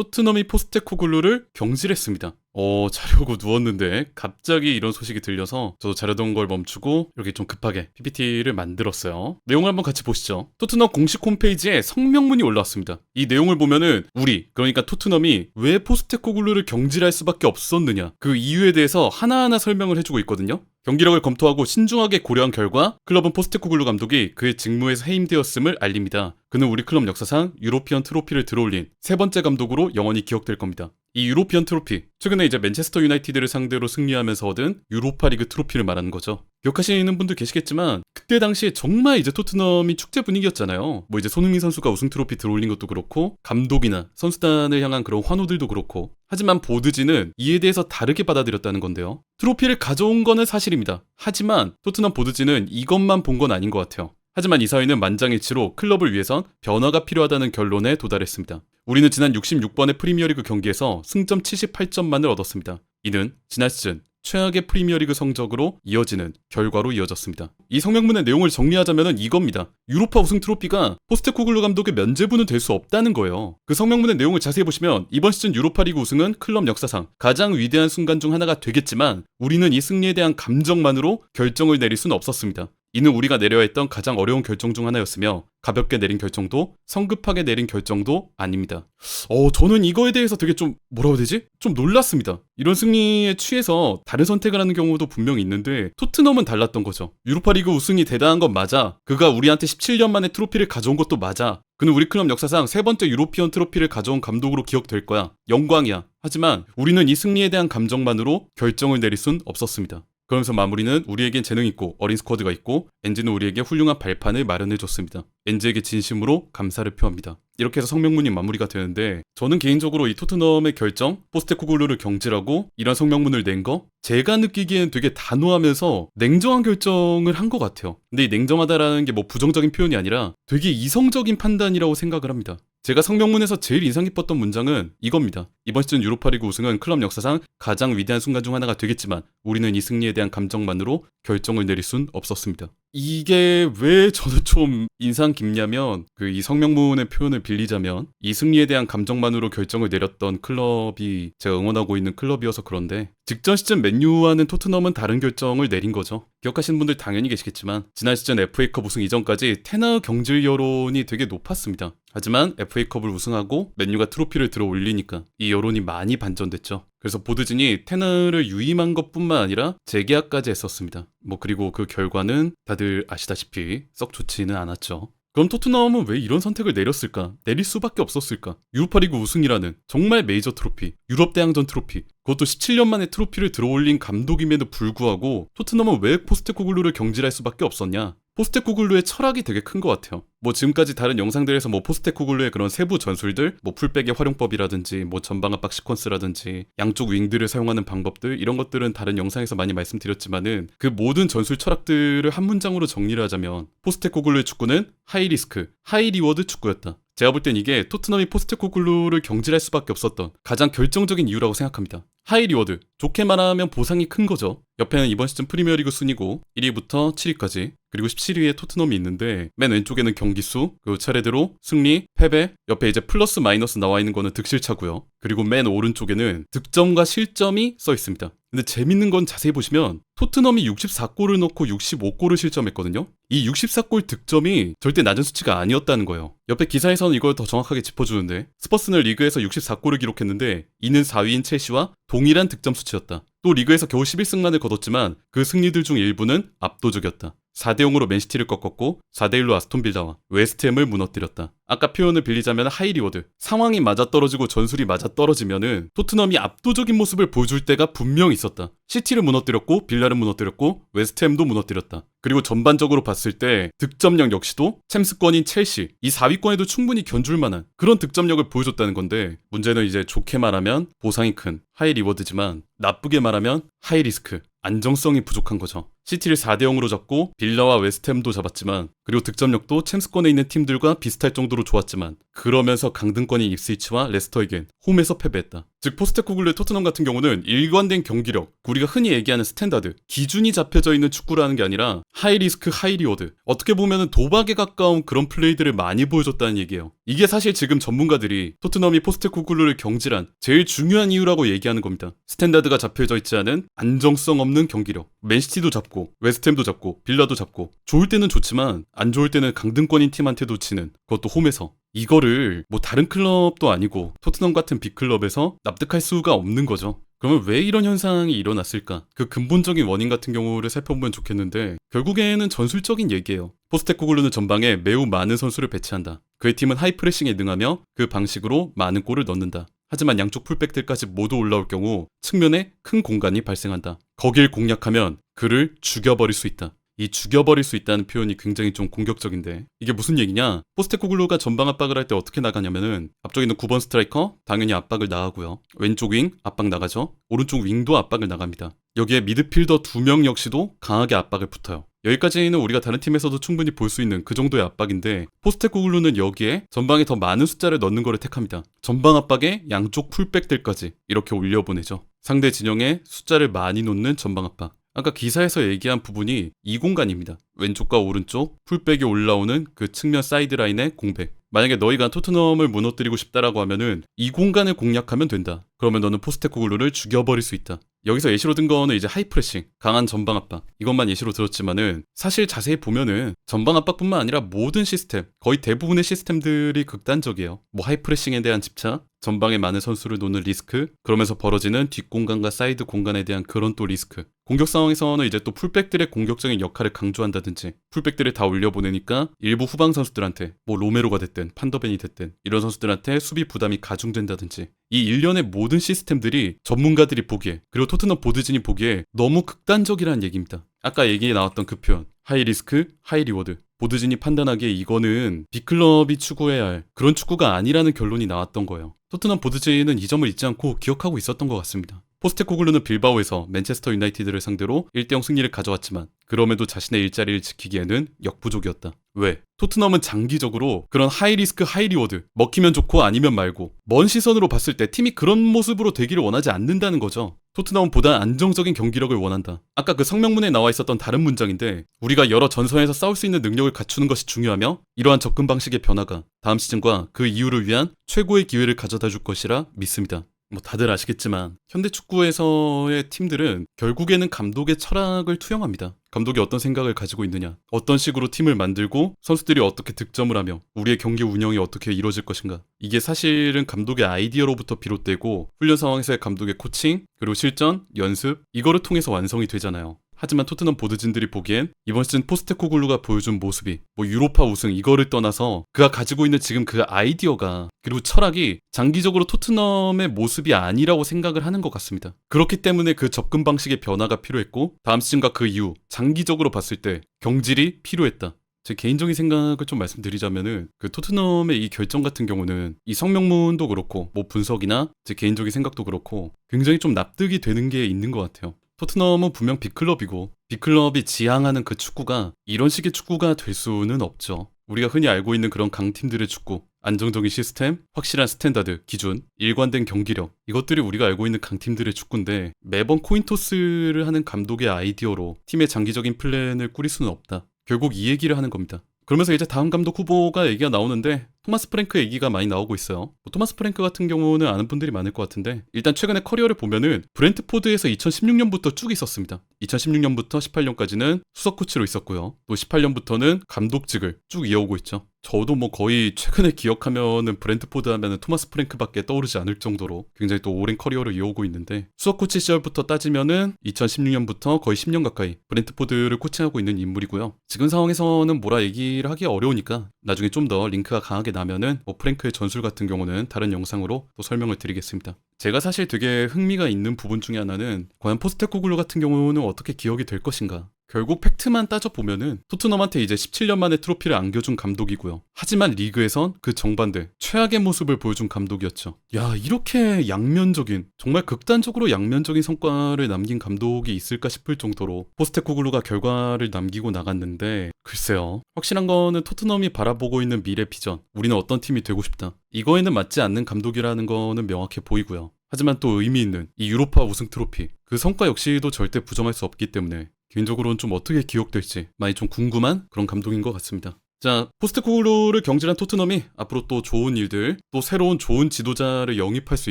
토트넘이 포스테코글루를 경질했습니다. 어, 자려고 누웠는데 갑자기 이런 소식이 들려서 저도 자려던 걸 멈추고 이렇게 좀 급하게 PPT를 만들었어요. 내용을 한번 같이 보시죠. 토트넘 공식 홈페이지에 성명문이 올라왔습니다. 이 내용을 보면은 우리 그러니까 토트넘이 왜 포스테코글루를 경질할 수밖에 없었느냐 그 이유에 대해서 하나하나 설명을 해주고 있거든요. 경기력을 검토하고 신중하게 고려한 결과 클럽은 포스테코글루 감독이 그의 직무에서 해임되었음을 알립니다. 그는 우리 클럽 역사상 유로피언 트로피를 들어올린 세 번째 감독으로 영원히 기억될 겁니다. 이 유로피언 트로피 최근에 이제 맨체스터 유나이티드를 상대로 승리하면서 얻은 유로파리그 트로피를 말하는 거죠. 기억하시는 분들 계시겠지만 그때 당시에 정말 이제 토트넘이 축제 분위기였잖아요. 뭐 이제 손흥민 선수가 우승 트로피 들어올린 것도 그렇고 감독이나 선수단을 향한 그런 환호들도 그렇고 하지만 보드지는 이에 대해서 다르게 받아들였다는 건데요. 트로피를 가져온 거는 사실입니다. 하지만 토트넘 보드지는 이것만 본 건 아닌 것 같아요. 하지만 이 사회는 만장일치로 클럽을 위해선 변화가 필요하다는 결론에 도달했습니다. 우리는 지난 66번의 프리미어리그 경기에서 승점 78점만을 얻었습니다. 이는 지난 시즌 최악의 프리미어리그 성적으로 이어지는 결과로 이어졌습니다. 이 성명문의 내용을 정리하자면 이겁니다. 유로파 우승 트로피가 포스테코글루 감독의 면제부는 될 수 없다는 거예요. 그 성명문의 내용을 자세히 보시면 이번 시즌 유로파리그 우승은 클럽 역사상 가장 위대한 순간 중 하나가 되겠지만 우리는 이 승리에 대한 감정만으로 결정을 내릴 수는 없었습니다. 이는 우리가 내려야 했던 가장 어려운 결정 중 하나였으며 가볍게 내린 결정도 성급하게 내린 결정도 아닙니다. 어, 저는 이거에 대해서 되게 좀 뭐라고 해야 되지? 좀 놀랐습니다. 이런 승리에 취해서 다른 선택을 하는 경우도 분명히 있는데 토트넘은 달랐던 거죠. 유로파리그 우승이 대단한 건 맞아. 그가 우리한테 17년 만에 트로피를 가져온 것도 맞아. 그는 우리 클럽 역사상 세 번째 유로피언 트로피를 가져온 감독으로 기억될 거야. 영광이야. 하지만 우리는 이 승리에 대한 감정만으로 결정을 내릴 순 없었습니다. 그러면서 마무리는 우리에겐 재능 있고 어린 스쿼드가 있고 엔지는 우리에게 훌륭한 발판을 마련해 줬습니다. 엔지에게 진심으로 감사를 표합니다. 이렇게 해서 성명문이 마무리가 되는데 저는 개인적으로 이 토트넘의 결정, 포스테코글루를 경질하고 이런 성명문을 낸 거 제가 느끼기엔 되게 단호하면서 냉정한 결정을 한 것 같아요. 근데 이 냉정하다라는 게 뭐 부정적인 표현이 아니라 되게 이성적인 판단이라고 생각을 합니다. 제가 성명문에서 제일 인상 깊었던 문장은 이겁니다. 이번 시즌 유로파리그 우승은 클럽 역사상 가장 위대한 순간 중 하나가 되겠지만 우리는 이 승리에 대한 감정만으로 결정을 내릴 순 없었습니다. 이게 왜 저는 좀 인상 깊냐면 그 이 성명문의 표현을 빌리자면 이 승리에 대한 감정만으로 결정을 내렸던 클럽이 제가 응원하고 있는 클럽이어서 그런데 직전 시즌 맨유와는 토트넘은 다른 결정을 내린 거죠. 기억하시는 분들 당연히 계시겠지만 지난 시즌 FA컵 우승 이전까지 테너 경질 여론이 되게 높았습니다. 하지만 FA컵을 우승하고 맨유가 트로피를 들어 올리니까 이 여론이 많이 반전됐죠. 그래서 보드진이 테너를 유임한 것뿐만 아니라 재계약까지 했었습니다. 뭐 그리고 그 결과는 다들 아시다시피 썩 좋지는 않았죠. 그럼 토트넘은 왜 이런 선택을 내렸을까? 내릴 수밖에 없었을까? 유로파리그 우승이라는 정말 메이저 트로피, 유럽 대항전 트로피, 그것도 17년 만에 트로피를 들어올린 감독임에도 불구하고 토트넘은 왜 포스테코글루를 경질할 수밖에 없었냐? 포스테코글루의 철학이 되게 큰 것 같아요. 뭐 지금까지 다른 영상들에서 뭐 포스테코글루의 그런 세부 전술들, 뭐 풀백의 활용법이라든지 뭐 전방 압박 시퀀스라든지 양쪽 윙들을 사용하는 방법들 이런 것들은 다른 영상에서 많이 말씀드렸지만은 그 모든 전술 철학들을 한 문장으로 정리를 하자면 포스테코글루의 축구는 하이 리스크, 하이 리워드 축구였다. 제가 볼 땐 이게 토트넘이 포스테코글루를 경질할 수밖에 없었던 가장 결정적인 이유라고 생각합니다. 하이 리워드, 좋게 말하면 보상이 큰 거죠. 옆에는 이번 시즌 프리미어리그 순위고 1위부터 7위까지 그리고 17위에 토트넘이 있는데 맨 왼쪽에는 경기 수, 그 차례대로 승리, 패배, 옆에 이제 플러스 마이너스 나와 있는 거는 득실차고요. 그리고 맨 오른쪽에는 득점과 실점이 써 있습니다. 근데 재밌는 건 자세히 보시면 토트넘이 64골을 넣고 65골을 실점했거든요. 이 64골 득점이 절대 낮은 수치가 아니었다는 거예요. 옆에 기사에서는 이걸 더 정확하게 짚어주는데 스퍼스는 리그에서 64골을 기록했는데 이는 4위인 첼시와 동일한 득점 수치였다. 또 리그에서 겨우 11승만을 거뒀지만 그 승리들 중 일부는 압도적이었다. 4대 0으로 맨시티를 꺾었고 4대 1로 아스톤 빌라와 웨스트햄을 무너뜨렸다. 아까 표현을 빌리자면 하이 리워드. 상황이 맞아떨어지고 전술이 맞아떨어지면은 토트넘이 압도적인 모습을 보여줄 때가 분명 있었다. 시티를 무너뜨렸고 빌라를 무너뜨렸고 웨스트햄도 무너뜨렸다. 그리고 전반적으로 봤을 때 득점력 역시도 챔스권인 첼시 이 4위권에도 충분히 견줄 만한 그런 득점력을 보여줬다는 건데 문제는 이제 좋게 말하면 보상이 큰 하이 리워드지만 나쁘게 말하면 하이 리스크 안정성이 부족한 거죠. 시티를 4대 0으로 잡고 빌라와 웨스트햄도 잡았지만 그 그리고 득점력도 챔스권에 있는 팀들과 비슷할 정도로 좋았지만 그러면서 강등권인 입스위치와 레스터에겐 홈에서 패배했다. 즉 포스테코글루의 토트넘 같은 경우는 일관된 경기력, 우리가 흔히 얘기하는 스탠다드, 기준이 잡혀져 있는 축구라는 게 아니라 하이 리스크 하이 리워드. 어떻게 보면 도박에 가까운 그런 플레이들을 많이 보여줬다는 얘기예요. 이게 사실 지금 전문가들이 토트넘이 포스테코글루를 경질한 제일 중요한 이유라고 얘기하는 겁니다. 스탠다드가 잡혀져 있지 않은 안정성 없는 경기력. 맨시티도 잡고 웨스트햄도 잡고 빌라도 잡고 좋을 때는 좋지만 안 좋을 때는 강등권인 팀한테도 치는 그것도 홈에서 이거를 뭐 다른 클럽도 아니고 토트넘 같은 빅클럽에서 납득할 수가 없는 거죠. 그러면 왜 이런 현상이 일어났을까? 그 근본적인 원인 같은 경우를 살펴보면 좋겠는데 결국에는 전술적인 얘기예요. 포스테코글루는 전방에 매우 많은 선수를 배치한다. 그의 팀은 하이프레싱에 능하며 그 방식으로 많은 골을 넣는다. 하지만 양쪽 풀백들까지 모두 올라올 경우 측면에 큰 공간이 발생한다. 거길 공략하면 그를 죽여버릴 수 있다. 이 죽여버릴 수 있다는 표현이 굉장히 좀 공격적인데 이게 무슨 얘기냐 포스테코글루가 전방 압박을 할 때 어떻게 나가냐면은 앞쪽에 있는 9번 스트라이커 당연히 압박을 나가고요 왼쪽 윙 압박 나가죠 오른쪽 윙도 압박을 나갑니다 여기에 미드필더 두 명 역시도 강하게 압박을 붙어요 여기까지는 우리가 다른 팀에서도 충분히 볼 수 있는 그 정도의 압박인데 포스테코글루는 여기에 전방에 더 많은 숫자를 넣는 것을 택합니다. 전방 압박에 양쪽 풀백들까지 이렇게 올려보내죠. 상대 진영에 숫자를 많이 놓는 전방 압박. 아까 기사에서 얘기한 부분이 이 공간입니다. 왼쪽과 오른쪽 풀백이 올라오는 그 측면 사이드라인의 공백. 만약에 너희가 토트넘을 무너뜨리고 싶다라고 하면은 이 공간을 공략하면 된다. 그러면 너는 포스테코글루를 죽여버릴 수 있다. 여기서 예시로 든 거는 이제 하이프레싱, 강한 전방 압박 이것만 예시로 들었지만은 사실 자세히 보면은 전방 압박뿐만 아니라 모든 시스템, 거의 대부분의 시스템들이 극단적이에요. 뭐 하이프레싱에 대한 집착, 전방에 많은 선수를 놓는 리스크, 그러면서 벌어지는 뒷공간과 사이드 공간에 대한 그런 또 리스크. 공격 상황에서는 이제 또 풀백들의 공격적인 역할을 강조한다든지 풀백들을 다 올려보내니까 일부 후방 선수들한테 뭐 로메로가 됐든 판더벤이 됐든 이런 선수들한테 수비 부담이 가중된다든지 이 일련의 모든 시스템들이 전문가들이 보기에 그리고 토트넘 보드진이 보기에 너무 극단적이라는 얘기입니다. 아까 얘기에 나왔던 그 표현 하이 리스크 하이 리워드 보드진이 판단하기에 이거는 빅클럽이 추구해야 할 그런 축구가 아니라는 결론이 나왔던 거예요. 토트넘 보드진은 이 점을 잊지 않고 기억하고 있었던 것 같습니다. 포스테코글루는 빌바오에서 맨체스터 유나이티드를 상대로 1대0 승리를 가져왔지만 그럼에도 자신의 일자리를 지키기에는 역부족이었다. 왜? 토트넘은 장기적으로 그런 하이리스크 하이리워드 먹히면 좋고 아니면 말고 먼 시선으로 봤을 때 팀이 그런 모습으로 되기를 원하지 않는다는 거죠. 토트넘은 보다 안정적인 경기력을 원한다. 아까 그 성명문에 나와 있었던 다른 문장인데 우리가 여러 전선에서 싸울 수 있는 능력을 갖추는 것이 중요하며 이러한 접근 방식의 변화가 다음 시즌과 그 이후를 위한 최고의 기회를 가져다 줄 것이라 믿습니다. 뭐 다들 아시겠지만 현대 축구에서의 팀들은 결국에는 감독의 철학을 투영합니다. 감독이 어떤 생각을 가지고 있느냐, 어떤 식으로 팀을 만들고 선수들이 어떻게 득점을 하며 우리의 경기 운영이 어떻게 이루어질 것인가. 이게 사실은 감독의 아이디어로부터 비롯되고 훈련 상황에서의 감독의 코칭, 그리고 실전, 연습 이거를 통해서 완성이 되잖아요. 하지만 토트넘 보드진들이 보기엔 이번 시즌 포스테코글루가 보여준 모습이 뭐 유로파 우승 이거를 떠나서 그가 가지고 있는 지금 그 아이디어가 그리고 철학이 장기적으로 토트넘의 모습이 아니라고 생각을 하는 것 같습니다. 그렇기 때문에 그 접근 방식의 변화가 필요했고 다음 시즌과 그 이후 장기적으로 봤을 때 경질이 필요했다. 제 개인적인 생각을 좀 말씀드리자면은 그 토트넘의 이 결정 같은 경우는 이 성명문도 그렇고 뭐 분석이나 제 개인적인 생각도 그렇고 굉장히 좀 납득이 되는 게 있는 것 같아요. 토트넘은 분명 빅클럽이고 빅클럽이 지향하는 그 축구가 이런 식의 축구가 될 수는 없죠. 우리가 흔히 알고 있는 그런 강팀들의 축구, 안정적인 시스템, 확실한 스탠다드, 기준, 일관된 경기력 이것들이 우리가 알고 있는 강팀들의 축구인데 매번 코인토스를 하는 감독의 아이디어로 팀의 장기적인 플랜을 꾸릴 수는 없다. 결국 이 얘기를 하는 겁니다. 그러면서 이제 다음 감독 후보가 얘기가 나오는데 토마스 프랭크 얘기가 많이 나오고 있어요. 뭐 토마스 프랭크 같은 경우는 아는 분들이 많을 것 같은데 일단 최근에 커리어를 보면은 브렌트포드에서 2016년부터 쭉 있었습니다. 2016년부터 18년까지는 수석 코치로 있었고요. 또 18년부터는 감독직을 쭉 이어오고 있죠. 저도 뭐 거의 최근에 기억하면은 브렌트포드 하면은 토마스 프랭크밖에 떠오르지 않을 정도로 굉장히 또 오랜 커리어를 이어오고 있는데 수석 코치 시절부터 따지면은 2016년부터 거의 10년 가까이 브렌트포드를 코칭하고 있는 인물이고요. 지금 상황에서는 뭐라 얘기를 하기 어려우니까 나중에 좀 더 링크가 강하게 나면은 뭐 프랭크의 전술 같은 경우는 다른 영상으로 또 설명을 드리겠습니다. 제가 사실 되게 흥미가 있는 부분 중에 하나는 과연 포스테코글루 같은 경우는 어떻게 기억이 될 것인가 결국 팩트만 따져보면은 토트넘한테 이제 17년 만에 트로피를 안겨준 감독이고요. 하지만 리그에선 그 정반대 최악의 모습을 보여준 감독이었죠. 야 이렇게 양면적인 정말 극단적으로 양면적인 성과를 남긴 감독이 있을까 싶을 정도로 포스테코글루가 결과를 남기고 나갔는데 글쎄요. 확실한 거는 토트넘이 바라보고 있는 미래 비전 우리는 어떤 팀이 되고 싶다. 이거에는 맞지 않는 감독이라는 거는 명확해 보이고요. 하지만 또 의미 있는 이 유로파 우승 트로피 그 성과 역시도 절대 부정할 수 없기 때문에 개인적으로는 좀 어떻게 기억될지 많이 좀 궁금한 그런 감독인 것 같습니다. 자, 포스트코글루를 경질한 토트넘이 앞으로 또 좋은 일들, 또 새로운 좋은 지도자를 영입할 수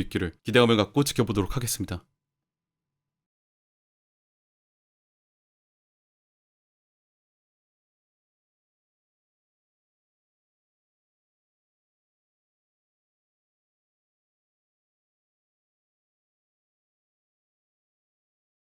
있기를 기대감을 갖고 지켜보도록 하겠습니다.